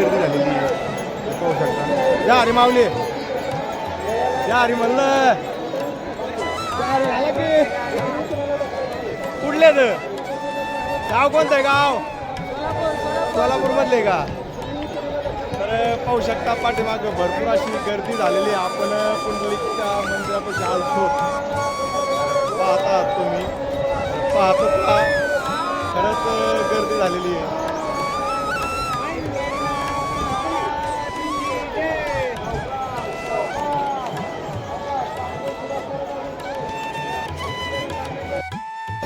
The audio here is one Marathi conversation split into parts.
गर्दी झालेली पाहू शकता. या अरे माऊली. या अरे म्हणलं कुठले तर गाव कोणतं आहे गाव? सोलापूर मधले का? तर पाहू शकता पाठीमाग भरपूर अशी गर्दी झालेली आहे. आपण पुंडलिकच्या मंदिरापाशी आलतो. पाहता तुम्ही. पाहतो. का खरंच गर्दी झालेली आहे.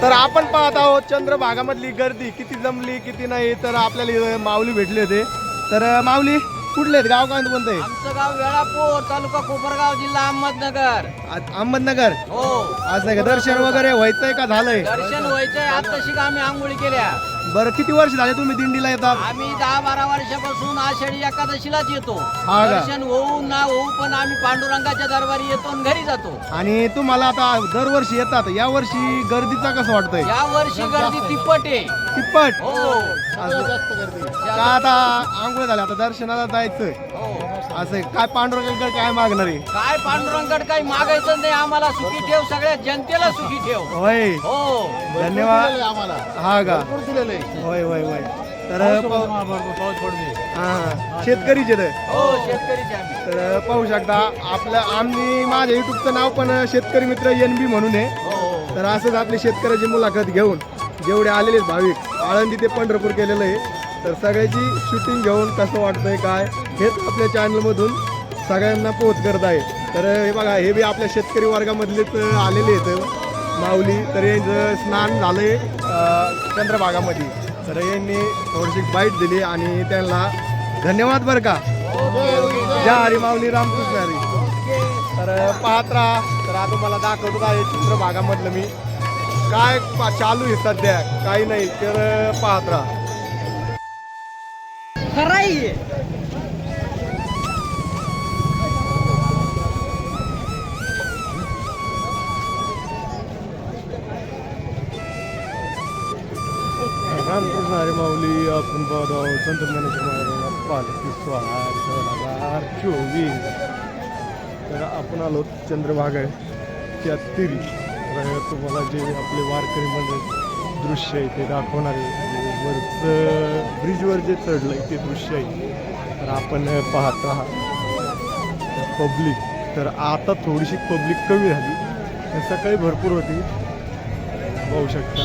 तर आपण पाहत आहोत चंद्रभागामधली गर्दी किती जमली किती नाही तर आपल्याला माऊली भेटले होते. तर माऊली कुठले आहेत? गाव काय कोणतं आहे? आमचं गाव वेळापूर तालुका कोपरगाव जिल्हा अहमदनगर. आ- अहमदनगर? हो. असं आहे का? दर्शन वगैरे व्हायचंय का? झालंय? दर्शन व्हायचंय आताशी का आम्ही आंघोळी केल्या? बरं किती वर्ष झाले तुम्ही दिंडीला येतात? आम्ही दहा बारा वर्षापासून आषाढी एकादशीलाच येतो. हा का? दर्शन होऊ ना होऊ पण आम्ही पांडुरंगाच्या दरबारी येतो आणि घरी जातो. आणि तुम्हाला आता दरवर्षी येतात. या वर्षी गर्दीचा कसं वाटतंय? या वर्षी गर्दी तिप्पट आहे. तिप्पट? हो. का आता आंघोळ झाले? आता दर्शनाला जायचं हो असं आहे. काय पांडुरंगाकडे काय मागणार आहे? काय पांडुरंगड काही मागायचं नाही आम्हाला सुखी ठेव सगळ्या जनतेला सुखी ठेव. होय. हो. धन्यवाद. हा का? होय होय होय. तर हा शेतकरीचे हो शेतकरीचे आम्ही. तर पाहू शकता आपल्या आम्ही माझ्या युट्यूबचं नाव पण शेतकरी मित्र एन बी म्हणून आहे. हो. तर असंच आपली शेतकऱ्याची मुलाखत घेऊन जेवढे आलेले आहेत भाविक आळंदी ते पंढरपूर केलेलं आहे. तर सगळ्याची शूटिंग घेऊन कसं वाटतंय काय हेच आपल्या चॅनलमधून सगळ्यांना पोहोच करत आहे. तर हे बघा हे बी आपल्या शेतकरी वर्गामधलेच आलेले आहेत. माऊली तर यांचं स्नान झालंय चंद्रभागामध्ये. तर यांनी थोडीशी बाईट दिली आणि त्यांना धन्यवाद बरं का. ज्या हरी माऊली रामकृष्ण हरी. तर पाहत राहा. तर आता तुम्हाला दाखवतो आहे चंद्रभागामधलं मी. काय पा- चालू आहे सध्या काही नाही तर पाहत राहा. खराई रामकृष्ण हरी माऊली आपण पाहत आहोत संत ज्ञानेश्वर महाराजांना पालखी सोहळा दोन हजार चोवीस. तर आपण आलो चंद्रभागा त्या तिरी. तुम्हाला जे आपले वारकरी म्हणजे दृश्य आहे ते दाखवणार आहे वरचं ब्रिजवर जे चढलं आहे ते दृश्य आहे. तर आपण पाहत आहात पब्लिक तर आता थोडीशी पब्लिक कमी झाली. सकाळी भरपूर होती. पाहू शकता.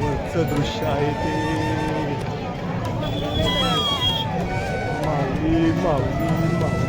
वरचं दृश्य आहे ते. माऊली माऊली माऊली.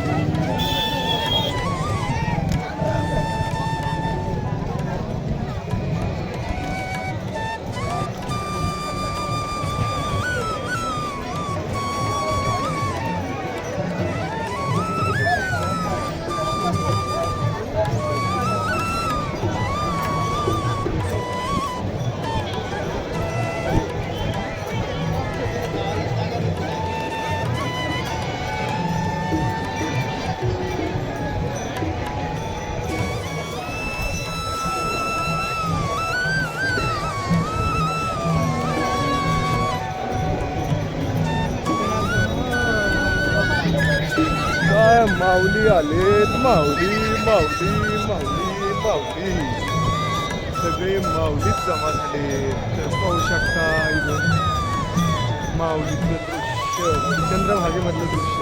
माऊली आलेत माऊली माऊली माऊली माऊली. सगळे माऊलीत जमा झाले तर पाहू शकता इथून माऊलीचं दृश्य चंद्रभागेमधलं दृश्य.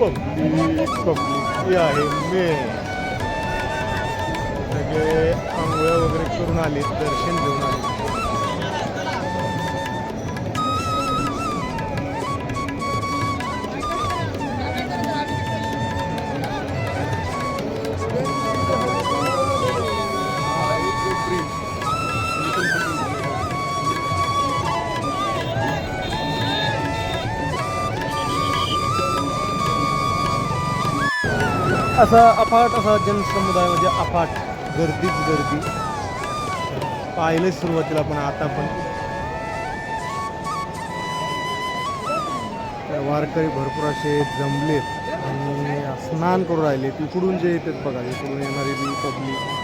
पब्लिक पब्लिक आहे मे. सगळे आंघोळ्या वगैरे करून आले दर्शन घेऊन आले असा अफाट असा जनसमुदाय म्हणजे अफाट. गर्दीच गर्दी. पाहिले सुरुवातीला पण आता पण. तर वारकरी भरपूर असे जमलेत आणि स्नान करून राहिले. इकडून जे येतात बघा इकडून येणारी पब्लिक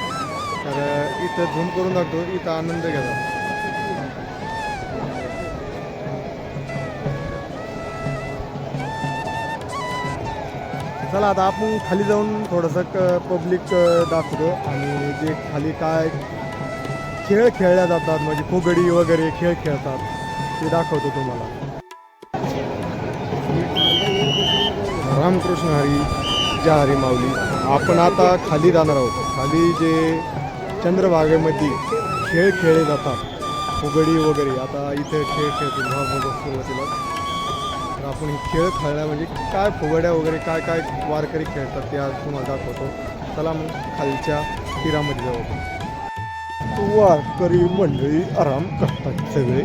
तर इथं झूम करून दाखवतो इथं आनंद घेतात चला आता आपण खाली जाऊन थोडंसं पब्लिक दाखवतो. आणि जे खाली काय खेळ खेळल्या जातात म्हणजे फुगडी वगैरे खेळ खेळतात ते दाखवतो तुम्हाला. रामकृष्ण हरी ज्या हरी माऊली. आपण आता खाली जाणार आहोत. खाली जे चंद्रभागेमध्ये खेळ खेळले जातात फुगडी वगैरे आता इथे खेळ खेळतील सुरुवातीला आपण हे खेळ खेळल्या म्हणजे काय फुगड्या वगैरे काय काय वारकरी खेळतात ते आज तुम्हाला दाखवतो. चला मग खालच्या तीरामध्ये जाऊ आपण. वारकरी मंडळी आराम करतात सगळे.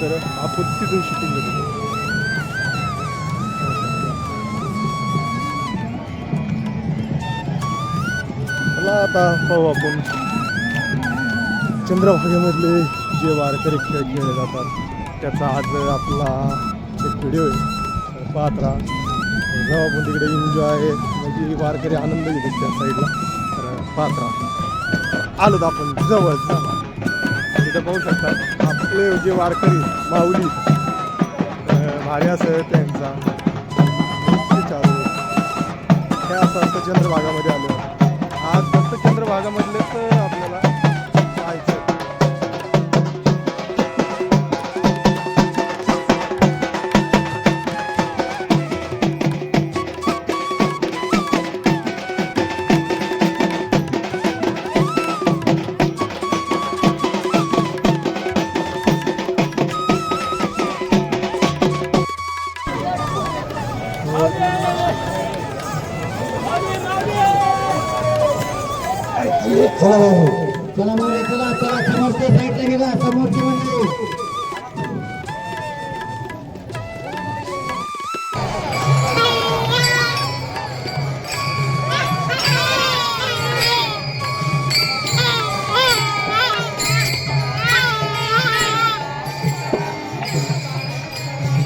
तर आपण तिथून शूटिंग घेतो आता पाहू आपण. चंद्रभागेमधले जे वारकरी खेळ खेळले जातात त्याचा आज आपला एक व्हिडिओ आहे. तर पाहत राहा. जेव्हा आपण तिकडे एन्जॉय म्हणजे वारकरी आनंद घेतात त्या साईडला तर पाहत राहा. आलो आपण जवळ जवळ तिथं पाहू शकता आपले जे वारकरी माऊली अं, त्यांचा चालू हे असं असतं चंद्रभागामध्ये आलो. आज फक्त चंद्रभागामधलेच आपल्याला चला